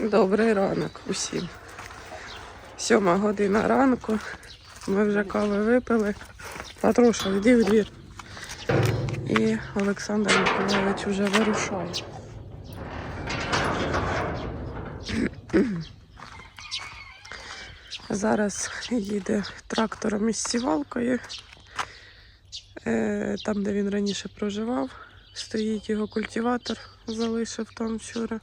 Добрий ранок усім. Сьома година ранку. Ми вже кави випили. Патруша, йди в двір. І Олександр Миколаївич вже вирушає. Зараз їде трактором із сівалкою. Е, Там, де він раніше проживав, стоїть його культиватор, залишив там вчора.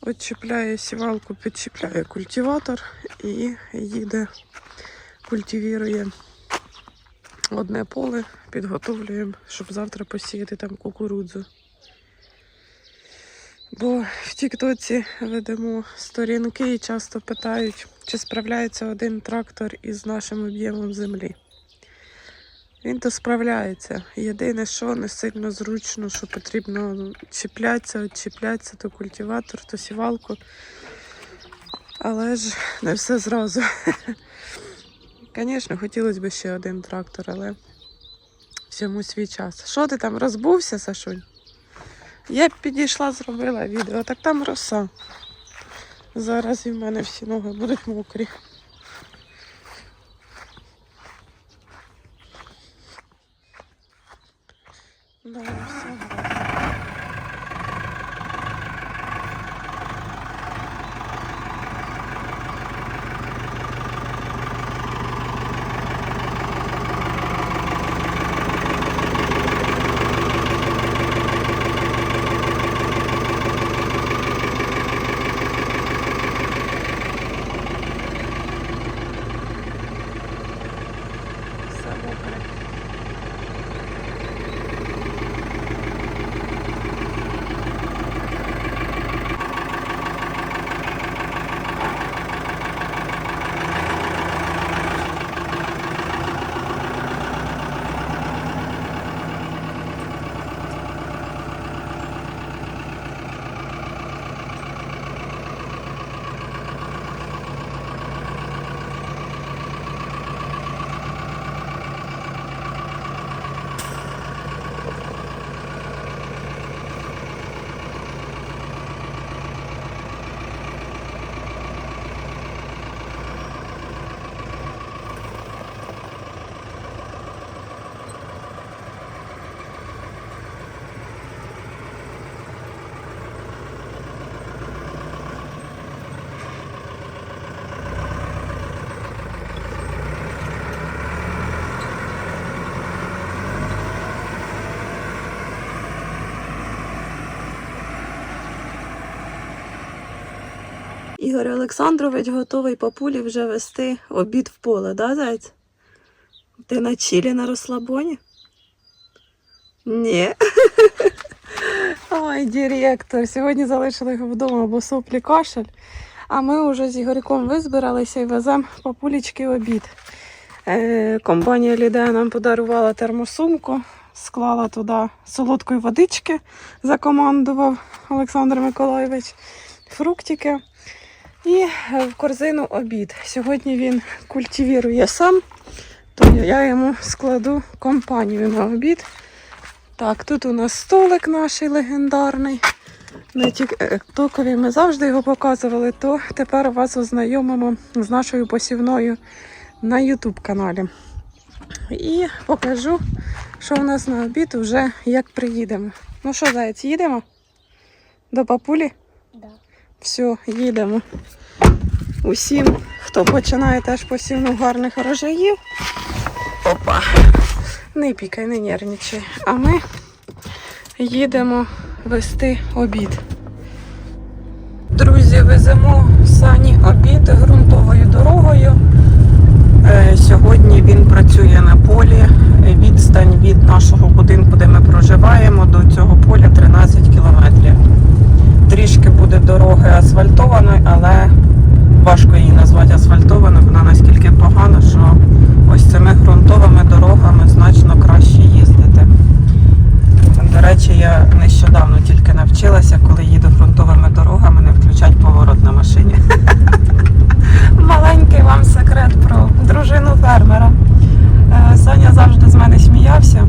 Отчіпляє сівалку, підчіпляє культиватор і їде, культивірує одне поле, підготовлюємо, щоб завтра посіяти там кукурудзу. Бо в Тіктоці ведемо сторінки і часто питають, чи справляється один трактор із нашим об'ємом землі. Він то справляється. Єдине, що не сильно зручно, що потрібно чіплятися, відчіплятися, то культиватор, то сівалку. Але ж не все зразу. Звісно, хотілося б ще один трактор, але всьому свій час. Що ти там розбувся, Сашунь? Я підійшла, зробила відео, так там роса. Зараз і в мене всі ноги будуть мокрі. Да, Ігор Олександрович готовий папулі вже вести обід в поле, да, зайць? Ти на чилі на розслабоні? Ні. Ой, директор. Сьогодні залишили його вдома, бо соплі кашель. А ми вже з Ігорьком визбиралися і веземо папулічки обід. Е, компанія Лідея нам подарувала термосумку, склала туди солодкої водички, закомандував Олександр Миколайович, фруктики. І е, в корзину обід. Сьогодні він культивірує сам, то я йому складу компанію на обід. Так, тут у нас столик наш легендарний. На тіктокові ми завжди його показували, то тепер вас ознайомимо з нашою посівною на YouTube каналі. І покажу, що у нас на обід вже як приїдемо. Ну що, заяць, їдемо? До папулі? Да. Все, їдемо. Усім, хто починає теж посівну гарних рожаїв. Опа. Не пікай, не нервничай. А ми їдемо вести обід. Друзі, веземо сані обід ґрунтовою дорогою. Е, Сьогодні він працює на полі. Відстань від нашого будинку, де ми проживаємо, до цього поля 13 кілометрів. Трішки буде дороги асфальтованої, але важко її назвати асфальтованою. Вона наскільки погана, що ось цими ґрунтовими дорогами значно краще їздити. До речі, я нещодавно тільки навчилася, коли їду ґрунтовими дорогами, не включати поворот на машині. Маленький вам секрет про дружину фермера. Е, Саня завжди з мене сміявся.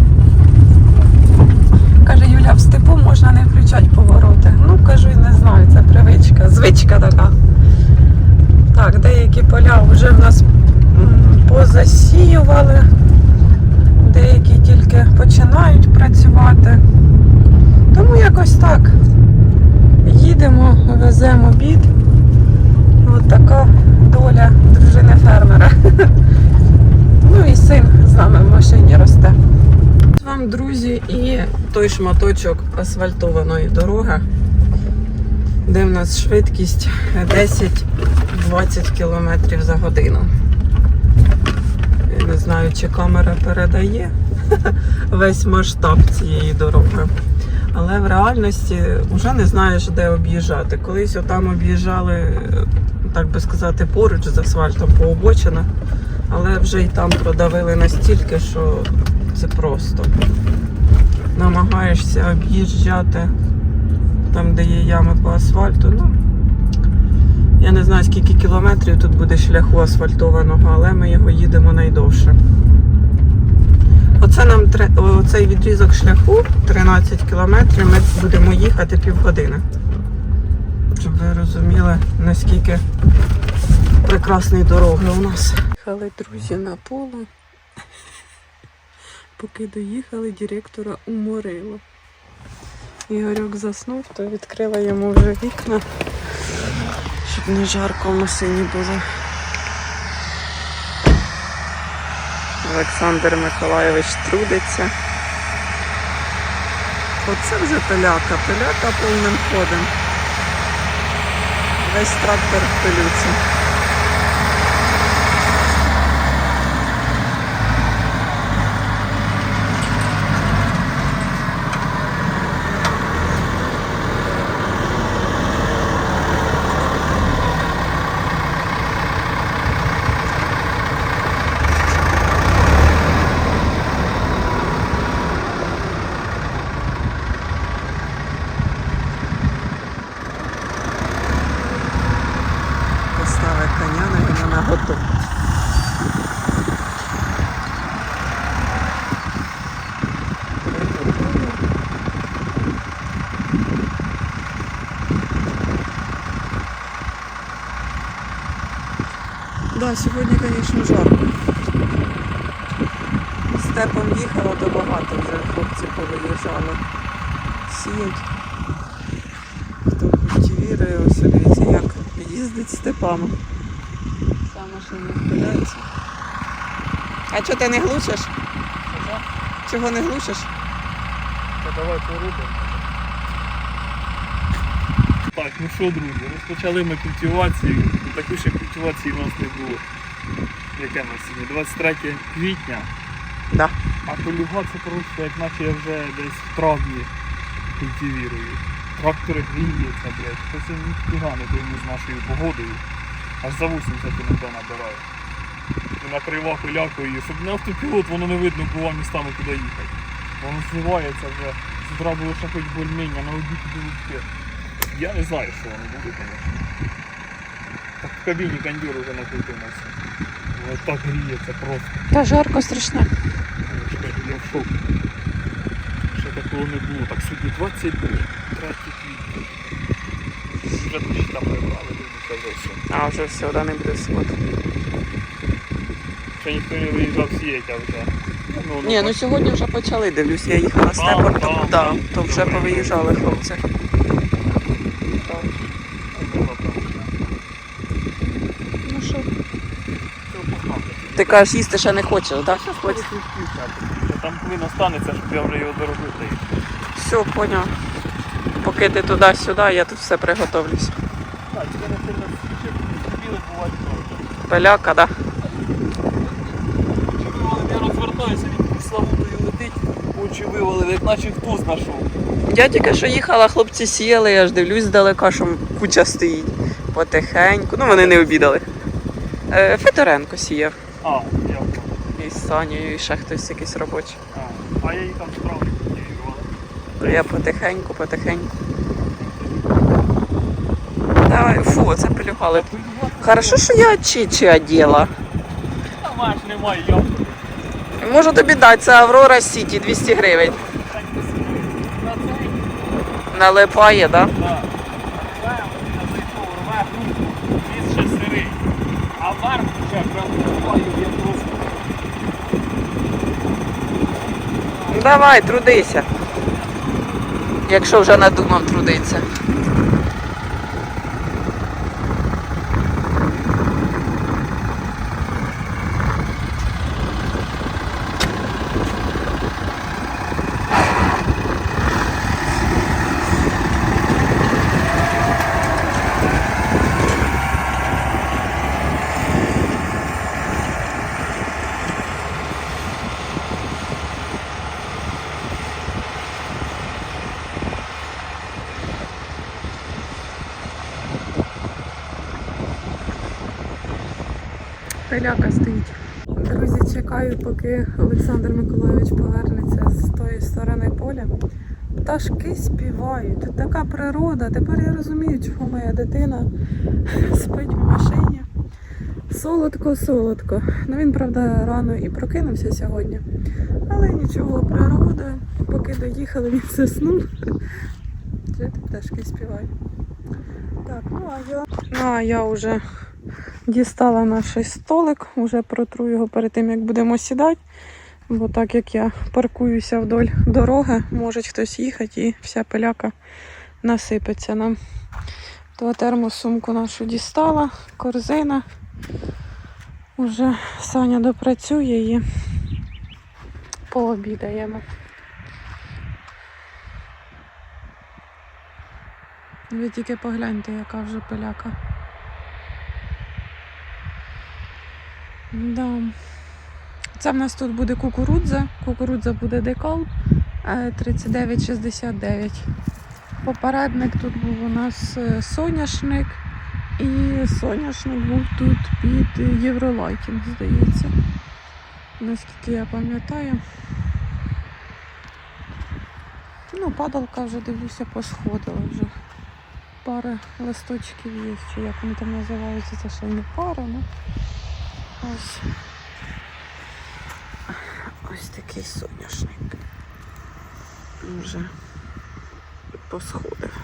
Каже, Юля, в степу можна не включати повороти. Ну, кажу, не знаю, це привичка. звичка така. Так, деякі поля вже в нас м, позасіювали, деякі тільки починають працювати. Тому якось так. Їдемо, веземо обід. От така доля дружини фермера. Ну і син з нами в машині росте. Вам, друзі, і той шматочок асфальтованої дороги, де в нас швидкість 10-20 км за годину. Я не знаю, чи камера передає весь масштаб цієї дороги. Але в реальності вже не знаєш, де об'їжджати. Колись отам об'їжджали, так би сказати, поруч з асфальтом по обочинах, але вже й там продавили настільки, що це просто. Намагаєшся об'їжджати там, де є ями по асфальту. Ну, я не знаю, скільки кілометрів тут буде шляху асфальтованого, але ми його їдемо найдовше. Оце нам оцей відрізок шляху 13 кілометрів. Ми будемо їхати півгодини. Щоб ви розуміли, наскільки прекрасні дороги у нас. Їхали друзі на поле. Поки доїхали, директора уморило. Ігорьок заснув, то відкрила йому вже вікна, щоб не жарко в машині було. Олександр Миколайович трудиться. Оце вже пиляка, пиляка повним ходом. Весь трактор в пилюці. Да, сьогодні, звісно, жарко. Степом їхала, то багато вже хлопці повиїжджали. Сіять. Хто культивірує, ось дивіться, як їздить степами. Ця машина впирається. А чого ти не глушиш? Чого не глушиш? Та давай порубимо. Так, ну що, друзі, розпочали ми культивацію. Таку ще культивації в нас не було. Яке нас сьогодні? 23 квітня. Да. А полюга це просто, як наче я вже десь в травні культивірую. Трактори гріються, блядь. Це все ніфіга не пойму з нашою погодою. Аж за 80 км набирає. І накрива пилякою, щоб не автопілот, воно не видно було містами куди їхати. Воно зливається вже. З утра було ще хоч більміння, на обід білки. Я не знаю, що воно буде, звісно. В кабіні кондюр уже накрутився. Воно так гріється просто. Та жарко страшне. Я Я в шоку. Ще такого не було. Так сьогодні 20 днів, 3 квітня. Вже дощі там прибрали, дивлюся зовсім. А вже все, да, не буде суботи. Ще ніхто не виїжджав сіяти, а вже. Ну, Ні, ну сьогодні вже почали, дивлюсь, я їхала степом, то, так, да, то вже повиїжджали хлопці. Ну що? Ти кажеш, їсти ще не хочеш, так? Хоч Там повинно станеться, щоб я вже його доробив. Все, поняв. Поки ти туди-сюди, я тут все приготовлюсь. Так, це не сильно білий буває. Пиляка, да? Я розвертаюся, він Славутою летить, очі вивалив, як наче хто знайшов. Я тільки що їхала, хлопці сіяли, я ж дивлюсь здалека, що куча стоїть. Потихеньку. Ну, вони не обідали. Е, Федоренко сіяв. А, я. І з Санєю, і ще хтось якийсь робочий. А, а я їхав справді культивірував. То я потихеньку, потихеньку. Давай, фу, це пилюгали. Хорошо, що я чичі оділа. Там немає, я Можу тобі дати, це Аврора Сіті, 200 гривень. так. Налипає, так? Да? Да. Це, я зайшов, Давай, трудися. Якщо вже надумав трудитися. Пиляка стоїть. Друзі, чекаю, поки Олександр Миколайович повернеться з тої сторони поля. Пташки співають. Така природа. Тепер я розумію, чому моя дитина спить в машині. Солодко, солодко. Ну він, правда, рано і прокинувся сьогодні. Але нічого, природа. Поки доїхали, він заснув. Вже пташки співають. Так, ну а я. Ну а я вже дістала наш столик, вже протру його перед тим, як будемо сідати. Бо так як я паркуюся вдоль дороги, може хтось їхати і вся пиляка насипеться нам. То термосумку нашу дістала, корзина. Уже Саня допрацює і пообідаємо. Ви тільки погляньте, яка вже пиляка. Да. Це в нас тут буде кукурудза. Кукурудза буде декал е, 39,69. Попередник тут був у нас е, соняшник. І соняшник був тут під євролайкінг, здається. Наскільки я пам'ятаю. Ну, падалка вже дивлюся, посходила вже. Пара листочків є, чи як вони там називаються, це ще не пара, ну. Ось. Ось такий соняшник. Вже посходив.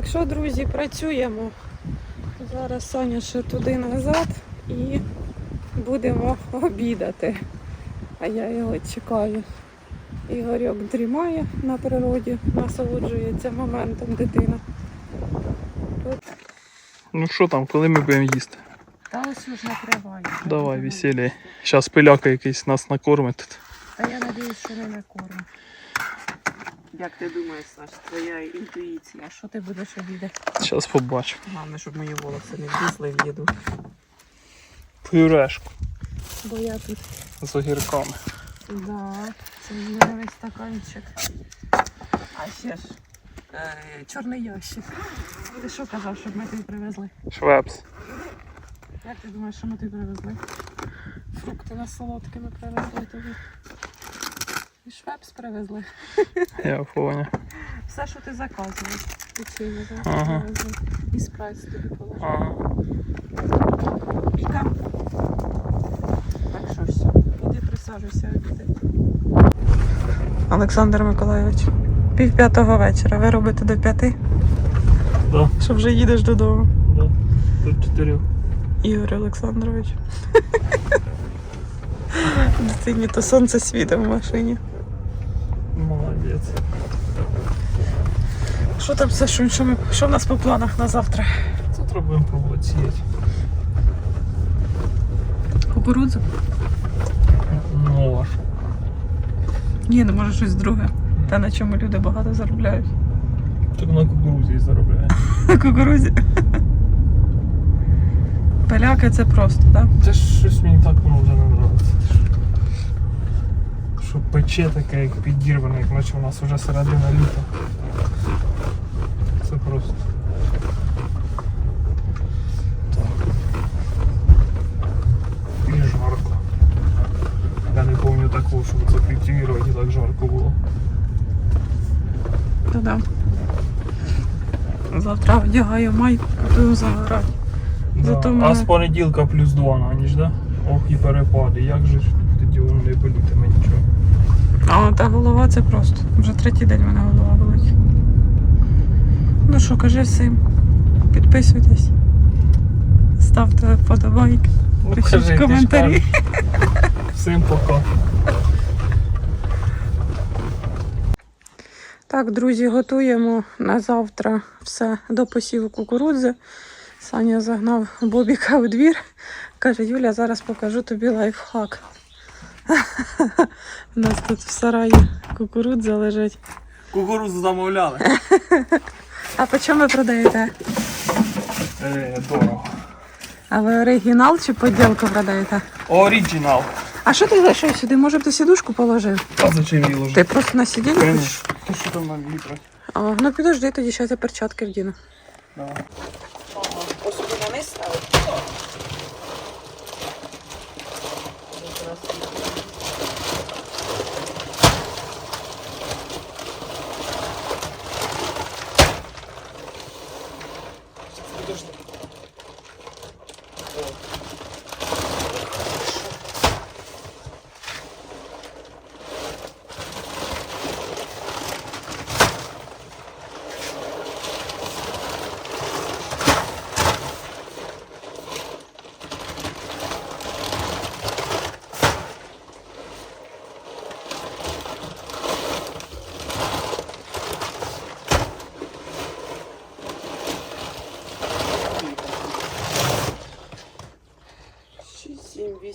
Так що, друзі, працюємо. Зараз Соня ще туди назад і будемо обідати. А я його чекаю. Ігорьок дрімає на природі, насолоджується моментом дитина. Тут... Ну що там, коли ми будемо їсти? Та ось уж накриваю. Давай, весілля. Зараз пиляка якийсь нас накормить тут. Та я надіюсь, що не накормить. Як ти думаєш, Саш, твоя інтуїція? Що ти будеш обідати? Зараз побачу. Головне, щоб мої волоси не влізли в їду. Пюрешку Бо я тут з огірками. Да, це здоровий стаканчик. А ще ж е, чорний ящик. Ти що казав, щоб ми тобі привезли? Швепс. Як ти думаєш, що ми тобі привезли? Фрукти на солодкими привезли тобі. І швепс привезли. Я понял. Все, що ти заказував. Печення Ага. привезли. І спрайс тобі положили. Ага. Так що все, іди присаджуйся обідати. Олександр Миколайович. Пів п'ятого вечора. Ви робите до п'яти, Да, що вже їдеш додому. да. До чотирьох. Ігор Олександрович. Дитині то сонце світить в машині. Молодець. Що там все, що, що, ми, що в нас по планах на завтра? Завтра будемо пробувати сіяти. Кукурудзу? Ну, а що? Ні, не може щось друге. Те, на чому люди багато заробляють. Так на кукурузі і заробляє. На кукурузі. Поляки це просто, так? Це щось мені так воно вже не подобається. Що пече таке, як підірване, як наче у нас вже середина літа. Це просто. Так. І жарко. Я не пам'ятаю такого, щоб це культивувати і так жарко було. Да. Завтра одягаю майку, буду загорати. Зато Да. мене- А з понеділка плюс 2 на ніч, да? Ох і перепади. Як же ж тоді воно не болітиме нічого. А та голова це просто. Вже третій день в мене голова болить. Ну що, кажи всім. Підписуйтесь. Ставте вподобайки. Ну, Пишіть кажи, коментарі. Всім пока. Так, друзі, готуємо на завтра все до посіву кукурудзи. Саня загнав Бобіка у двір. Каже, Юля, зараз покажу тобі лайфхак. У нас тут в сараї кукурудза лежить. Кукурузу замовляли. А по чому ви продаєте? Е, дорого. А ви оригінал чи поділку продаєте? Оригінал. А що ти зайшов сюди? Може б ти сідушку положив? А зачем її ложити? Ти просто на сидіння? хочеш? Ти що там нам літра? А, ну підожди, тоді зараз я перчатки вдіну. Давай.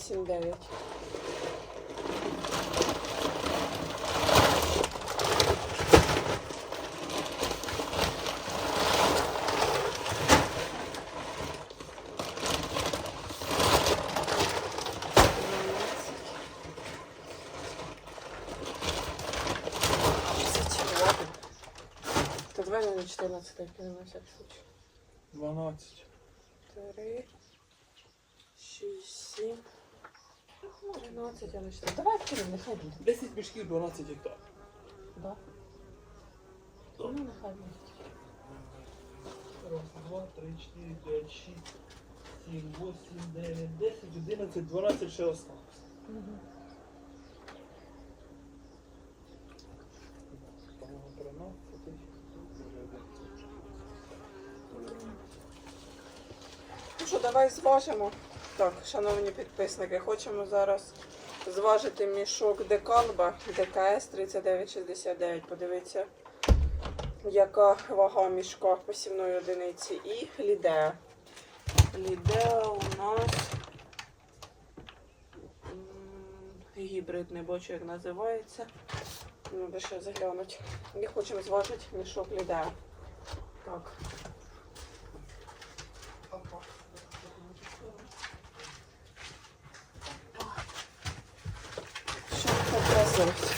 8,9. Это 2 минут 14 кило на всякий случай. 12. 3, 6, 7. Тринадцять, я начну. Давай кинемо, нехай буде. 10 мішків, 12 гектар. Да? Ну, нехай буде. Раз, два, три, чотири, п'ять, шість, сім, восім, дев'ять, десять, одинадцять, дванадцять, ще осталось. Мгм. По-моєму, тринадцятий. Може, одинадцятий. Ну що, давай зважимо. Так, шановні підписники, хочемо зараз зважити мішок Декалба ДКС 3969. Подивіться, яка вага мішка посівної одиниці. І Лідеа. Лідеа у нас гібрид, не бачу, як називається. Ну, де ще заглянуть. І хочемо зважити мішок Лідеа. Так. Опа. Що показувати?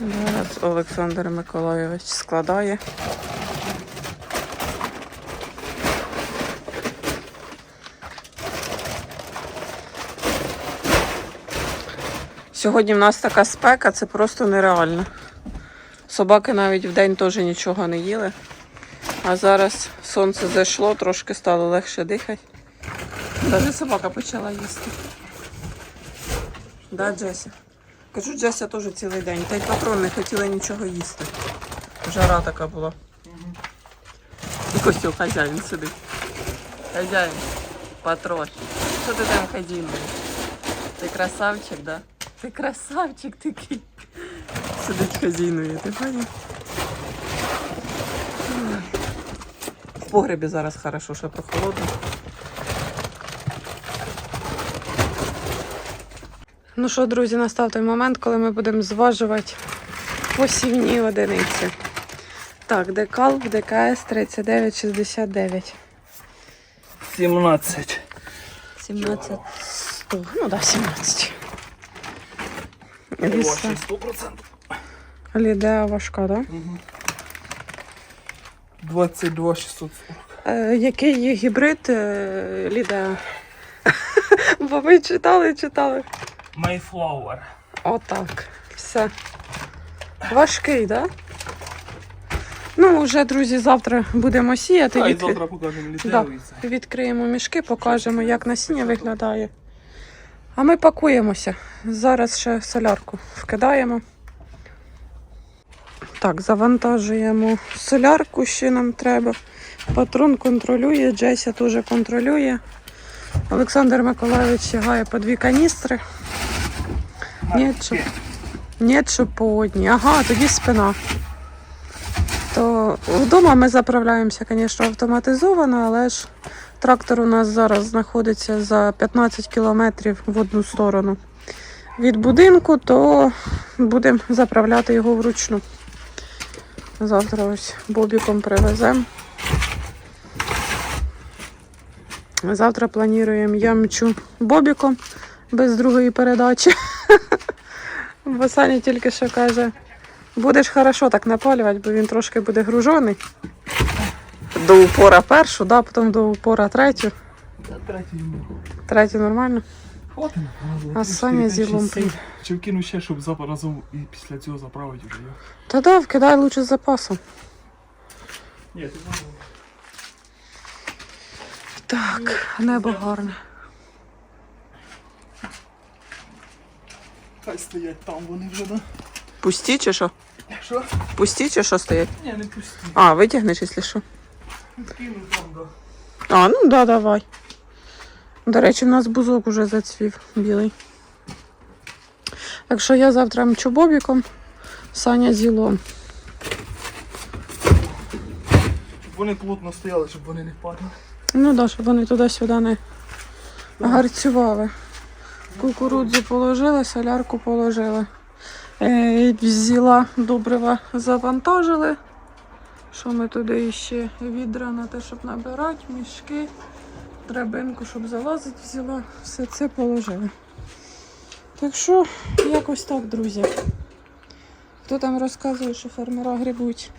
Зараз Олександр Миколайович складає. Сьогодні в нас така спека, це просто нереально. Собаки навіть вдень теж нічого не їли. А зараз сонце зайшло, трошки стало легше дихати. Навіть собака почала їсти. Да, Джеся? Кажу, Джеся теж цілий день. Та й патрон не хотіла нічого їсти. Жара така була. І Костю хазяїн сидить. Хазяїн, патрон. Що ти там хазяйнуєш? Ти красавчик, да? Ти красавчик такий. Сидить хазяйнує, ти поняв? В погребі зараз хорошо, що прохолодно. Ну що, друзі, настав той момент, коли ми будемо зважувати посівні одиниці. Так, декалб ДКС 3969. 17. 17 100. Ну да, 17. Віса. 100%. Лідеа важка, так? Да? 22 640. Е, який є гібрид е, Лідеа? Бо ми читали, читали. Mayflower. Отак. Все. Важкий, так? Да? Ну, вже, друзі, завтра будемо сіяти. Та і Відкри- завтра покажемо Да. Відкриємо мішки, покажемо, як насіння виглядає. А ми пакуємося. Зараз ще солярку вкидаємо. Так, завантажуємо солярку, що нам треба. Патрон контролює, Джеся теж контролює. Олександр Миколайович тягає по дві каністри. Ні, щоб, ні, щоб по одній. Ага, тоді спина. То вдома ми заправляємося, звісно, автоматизовано, але ж трактор у нас зараз знаходиться за 15 кілометрів в одну сторону від будинку, то будемо заправляти його вручну. Завтра ось бобіком привеземо. Завтра плануємо ямчу бобіком без другої передачі. Бо Саня тільки що каже, будеш хорошо так напалювати, бо він трошки буде гружений. До упора першу, да, потім до упора третю. Третю нормально. Хватить. А Саня з Ілом прийде. Чи вкину ще, щоб разом і після цього заправити вже? Та да, вкидай лучше з запасом. Ні, ти можеш. Так, небо гарне. Хай стоять там вони вже, да? Пусті чи що? Що? Пусті чи що стоять? Ні, не пусті. А, витягнеш, якщо що. Кину там, да. А, ну да, давай. До речі, у нас бузок уже зацвів білий. Так що я завтра мчу бобіком, Саня зілом. Щоб вони плотно стояли, щоб вони не падали. Ну да, щоб вони туди-сюди не гарцювали. Кукурудзу положили, солярку положили. Е, взяла добрива, завантажили. Що ми туди ще відра на те, щоб набирати, мішки, драбинку, щоб залазити, взяла. Все це положили. Так що, якось так, друзі. Хто там розказує, що фермера грибуть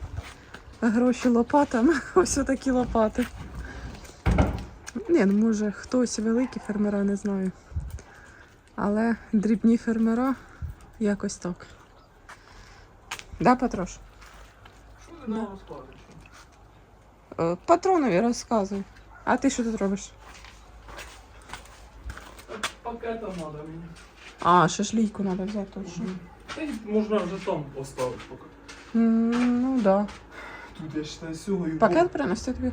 гроші лопатами? Ось такі лопати. Ні, ну може хтось великі фермера, не знаю. Але дрібні фермера якось так. Да, Патрош? Що ти нам розкладеш? Е, Патронові розказуй. А ти що тут робиш? Пакетом треба мені. А, шашлійку треба взяти точно. Й можна вже там поставити поки. Ну да. Тут я считаю сього і Пакет принести тобі?